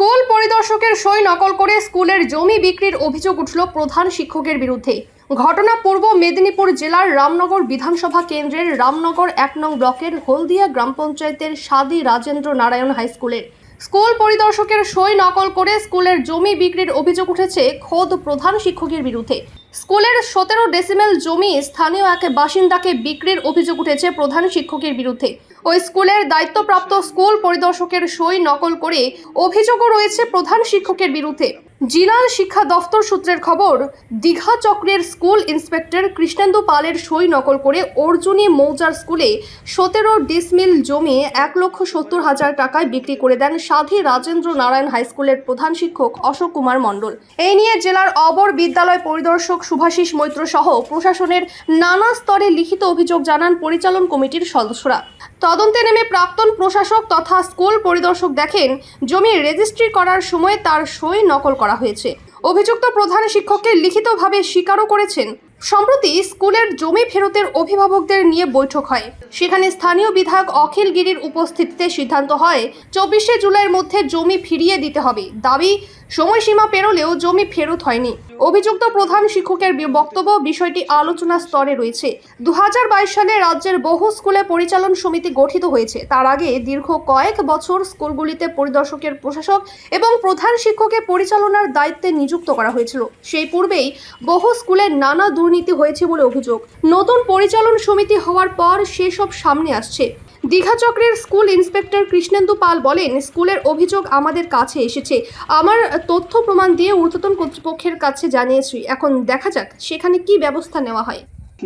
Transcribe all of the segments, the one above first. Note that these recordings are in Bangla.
স্কুল পরিদর্শকের সই নকল করে স্কুলের জমি বিক্রির অভিযোগ উঠল প্রধান শিক্ষকের বিরুদ্ধে। ঘটনা পূর্ব মেদিনীপুর জেলার রামনগর বিধানসভা কেন্দ্রের রামনগর এক নং ব্লকের হলদিয়া গ্রাম পঞ্চায়েতের সাদি রাজেন্দ্র নারায়ণ হাই স্কুলের। স্কুল পরিদর্শকের সই নকল করে স্কুলের জমি বিক্রির অভিযোগ উঠেছে খোদ প্রধান শিক্ষকের বিরুদ্ধে। স্কুলের সতেরো ডেসিমেল জমি স্থানীয় এক বাসিন্দাকে বিক্রির অভিযোগ উঠেছে প্রধান শিক্ষকের বিরুদ্ধে। ওই স্কুলের দায়িত্বপ্রাপ্ত স্কুল পরিদর্শকের সই নকল করে অভিযোগও রয়েছে প্রধান শিক্ষকের বিরুদ্ধে। জিলাল শিক্ষা দফতর সূত্রের খবর, দীঘা চক্রের স্কুল ইন্সপেক্টর কৃষ্ণেন্দু পালের সই নকল করে অর্জুনী মৌজার স্কুলে সতেরো ডিসমিল জমি এক লক্ষ সত্তর হাজার টাকায় বিক্রি করে দেন সাধী রাজেন্দ্র নারায়ণ হাই স্কুলের প্রধান শিক্ষক অশোক কুমার মণ্ডল। এই নিয়ে জেলার অবর বিদ্যালয় পরিদর্শক শুভাশিস মৈত্র সহ প্রশাসনের নানা স্তরে লিখিত অভিযোগ জানান পরিচালন কমিটির সদস্যরা। তদন্তে নেমে প্রাক্তন প্রশাসক তথা স্কুল পরিদর্শক দেখেন, জমি রেজিস্ট্রি করার সময় তার সই নকল করা হয়েছে। অভিযুক্ত প্রধান শিক্ষককে লিখিতভাবে স্বীকারও করেছেন। সম্প্রতি স্কুলের জমি ফেরতের অভিভাবকদের নিয়ে বৈঠক হয়। সেখানে স্থানীয় বিধায়ক অখিল গিরির উপস্থিতিতে সিদ্ধান্ত হয়, চব্বিশে জুলাইয়ের মধ্যে জমি ফিরিয়ে দিতে হবে। দাবি সময়সীমা পেরোলেও জমি ফেরত হয়নি। অভিযুক্ত প্রধান শিক্ষকের বক্তব্য বিষয়টি আলোচনা স্তরে রয়েছে। দু হাজার বাইশ সালে রাজ্যের বহু স্কুলে পরিচালন সমিতি গঠিত হয়েছে। তার আগে দীর্ঘ কয়েক বছর স্কুলগুলিতে পরিদর্শকের প্রশাসক এবং প্রধান শিক্ষকের পরিচালনার দায়িত্বে নিযুক্ত করা হয়েছিল। সেই পূর্বেই বহু স্কুলে নানা দুর্নীতি হয়েছে বলে অভিযোগ। নতুন পরিচালন সমিতি হওয়ার পর সেসব সামনে আসছে। দীঘা চক্রের স্কুল ইন্সপেক্টর কৃষ্ণেন্দু পাল বলেন স্কুলের অভিযোগ আমাদের কাছে এসেছে। আমার তথ্য প্রমাণ দিয়ে ঊর্ধ্বতন কর্তৃপক্ষের কাছে জানিয়েছি। এখন দেখা যাক সেখানে কি ব্যবস্থা নেওয়া হয়?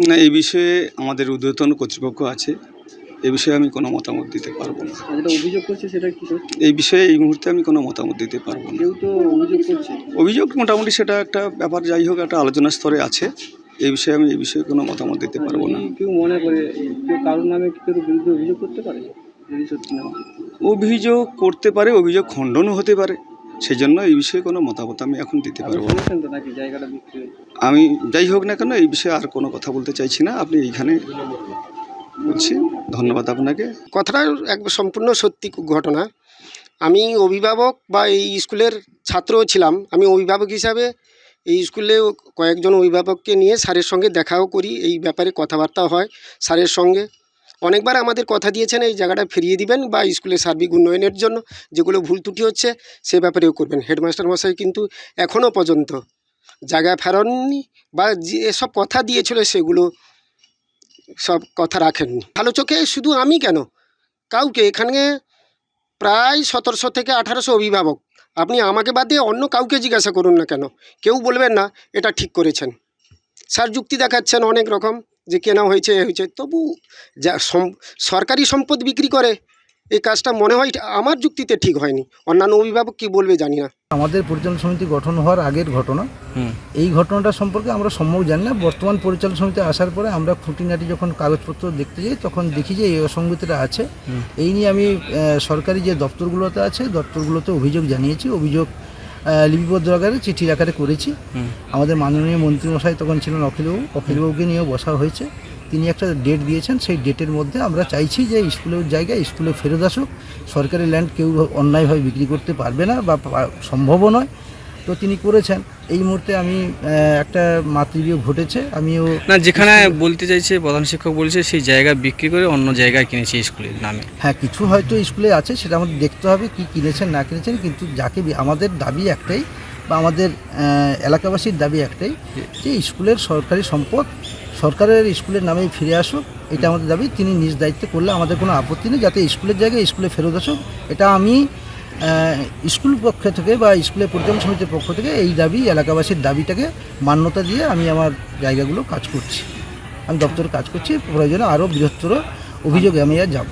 না এই বিষয়ে আমাদের ঊর্ধ্বতন কর্তৃপক্ষ আছে। এ বিষয়ে আমি কোনো মতামত দিতে পারব না। অভিযোগ করছে সেটা কি এই বিষয়ে এই মুহূর্তে আমি কোনো মতামত দিতে পারব না। অভিযোগ করছে? অভিযোগ মোটামুটি সেটা একটা ব্যাপার যাই হোক একটা আলোচনা স্তরে আছে। এই বিষয়ে আমি এই বিষয়ে কোনো মতামত দিতে পারব না। কেউ মনে করে কেউ কারোর নামে কেউ বিরুদ্ধে অভিযোগ করতে পারে? যদি সত্যি না হয়। অভিযোগ করতে পারে অভিযোগ খণ্ডনও হতে পারে। সেই জন্য এই বিষয়ে কোনো মতামত আমি এখন দিতে পারব আমি যাই হোক না কেন এই বিষয়ে আর কোনো কথা বলতে চাইছি না। আপনি এইখানে বলছি ধন্যবাদ আপনাকে। কথাটা এক সম্পূর্ণ সত্যি ঘটনা। আমি অভিভাবক বা এই স্কুলের ছাত্রও ছিলাম। আমি অভিভাবক হিসাবে এই স্কুলে কয়েকজন অভিভাবককে নিয়ে স্যারের সঙ্গে দেখাও করি, এই ব্যাপারে কথাবার্তা হয় স্যারের সঙ্গে। অনেকবার আমাদের কথা দিয়েছেন, এই জায়গাটা ফিরিয়ে দিবেন বা স্কুলের সার্বিক উন্নয়নের জন্য যেগুলো ভুল ত্রুটি হচ্ছে সে ব্যাপারেও করবেন। হেডমাস্টার মশাই কিন্তু এখনও পর্যন্ত জায়গা ফেরাননি বা যে যেসব কথা দিয়েছিল সেগুলো সব কথা রাখেননি। ভালো চোখে শুধু আমি কেন? কাউকে এখানে প্রায় সতেরোশো থেকে আঠারোশো অভিভাবক আপনি আমাকে বাদ দিয়ে অন্য কাউকে জিজ্ঞাসা করুন না কেন? কেউ বলবেন না, এটা ঠিক করেছেন। স্যার, যুক্তি দেখাচ্ছেন অনেক রকম যে কেনা হয়েছে, এ হয়েছে। তবু যা সরকারি সম্পদ বিক্রি করে এই কাজটা মনে হয় আমার যুক্তিতে ঠিক হয়নি। অন্যান্য অভিভাবক কি বলবে জানি না। আমাদের পরিচালন সমিতি গঠন হওয়ার আগের ঘটনা। এই ঘটনাটা সম্পর্কে আমরা সম্যক জানি না। বর্তমান পরিচালন সমিতি আসার পরে আমরা খুঁটিনাটি যখন কাগজপত্র দেখতে যাই তখন দেখি যে এই অসঙ্গতিটা আছে। এই নিয়ে আমি সরকারি যে দপ্তরগুলোতে আছে দপ্তরগুলোতে অভিযোগ জানিয়েছি। অভিযোগ লিপিবদ্ধ আকারে চিঠির আকারে করেছি। আমাদের মাননীয় মন্ত্রীমশাই তখন ছিলেন অখিলবাবু। অখিলবাবুকে নিয়েও বসা হয়েছে। তিনি একটা ডেট দিয়েছেন সেই ডেটের মধ্যে আমরা চাইছি যে স্কুলের জায়গায় স্কুলে ফেরত আসুক। সরকারি ল্যান্ড কেউ অন্যায়ভাবে বিক্রি করতে পারবে না বা সম্ভবও নয়। তো তিনি করেছেন। এই মুহূর্তে আমি একটা মাতৃবিয়োগ ঘটেছে। আমিও না যেখানে বলতে চাইছে প্রধান শিক্ষক বলছে সেই জায়গা বিক্রি করে অন্য জায়গায় কিনেছে স্কুলের নামে। হ্যাঁ কিছু হয়তো স্কুলে আছে সেটা আমাদের দেখতে হবে কি কিনেছেন না কিনেছেন কিন্তু যাকে আমাদের দাবি একটাই বা আমাদের এলাকাবাসীর দাবি একটাই যে স্কুলের সরকারি সম্পদ সরকারের স্কুলের নামেই ফিরে আসুক, এটা আমাদের দাবি। তিনি নিজ দায়িত্বে করলে আমাদের কোনো আপত্তি নেই, যাতে স্কুলের জায়গায় স্কুলে ফেরত আসুক। এটা আমি স্কুল পক্ষ থেকে বা স্কুলের পরিচালন সমিতির পক্ষ থেকে এই দাবি, এলাকাবাসীর দাবিটাকে মান্যতা দিয়ে আমি আমার জায়গাগুলো কাজ করছি। আমি দপ্তরে কাজ করছি, প্রয়োজনে আরও বৃহত্তর অভিযোগে আমি আর যাব।